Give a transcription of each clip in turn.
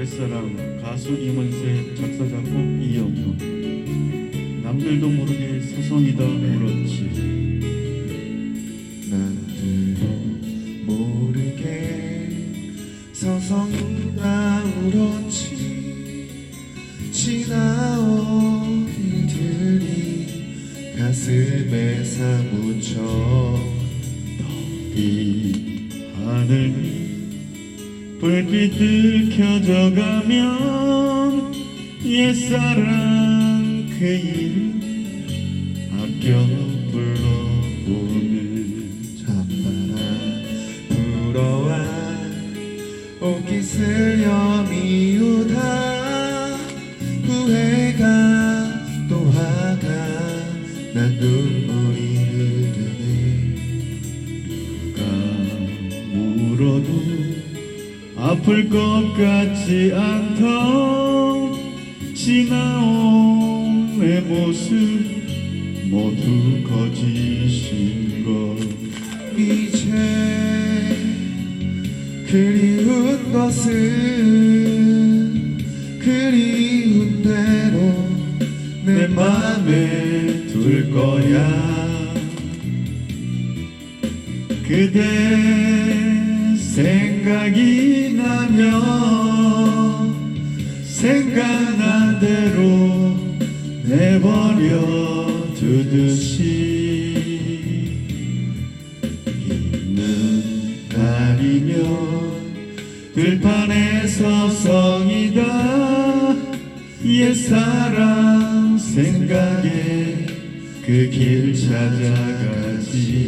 옛사람 가수 이문세 작사 작곡 이영훈 남들도 모르게 서성이다 울었지. 남들도 모르게 서성이다 울었지. 지나온 일들이 가슴에 사무쳐 이 하늘 위 불빛들 켜져가면 옛사랑 그 이름 아껴 불러보는 찬바람. 불어와 옷깃을 여 미우다. 후회가 또 화가 난 눈물이 아플 것 같지 않던 지나온 내 모습 모두 거짓인 것. 이제 그리운 것은 그리운 대로 내 맘에 둘 거야. 그대 생 각이 나면 생각난 대로 내버려 두듯이 있는 날이면 들판에 서 성이다. 옛사랑 생각에 그 길 찾아가지.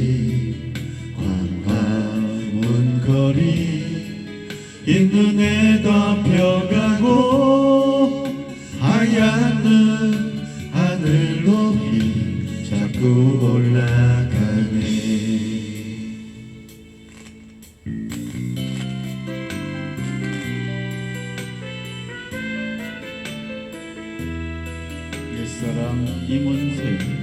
광화문 거리 흰눈에 덮여가고 하얀 눈 하늘 높이 자꾸 올라가네. 옛사람 이문세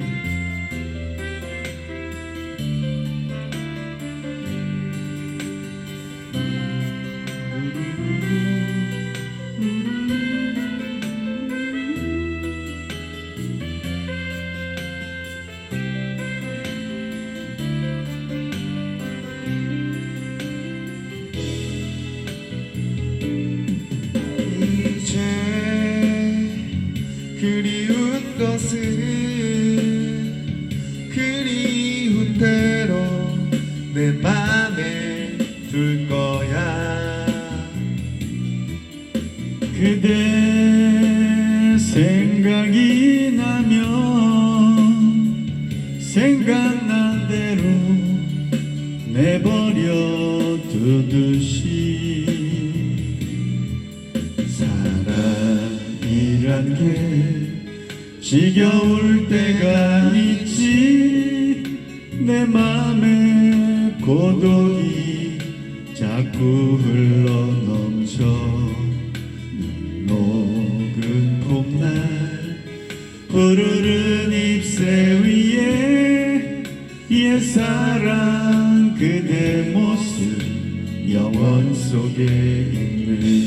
그대 생각이 나면 생각난 대로 내버려 두듯이 사랑이란 게 지겨울 때가 있지. 내 맘에 고독이 자꾸 흘러 넘쳐 옛사랑 그대 모습 영원 속에 있는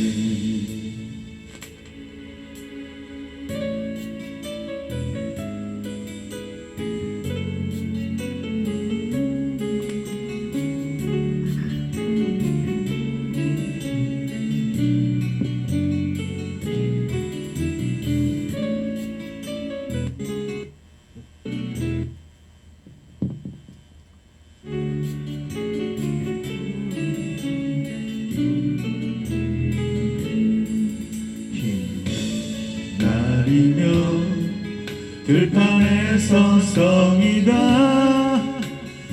들판에 서 성이다.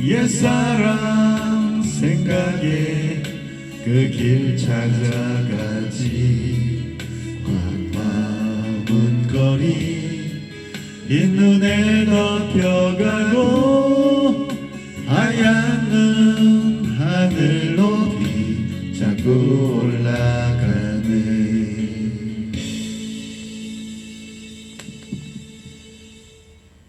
옛사랑 생각에 그 길 찾아가지. 광화문 거리 흰 눈에 덮여가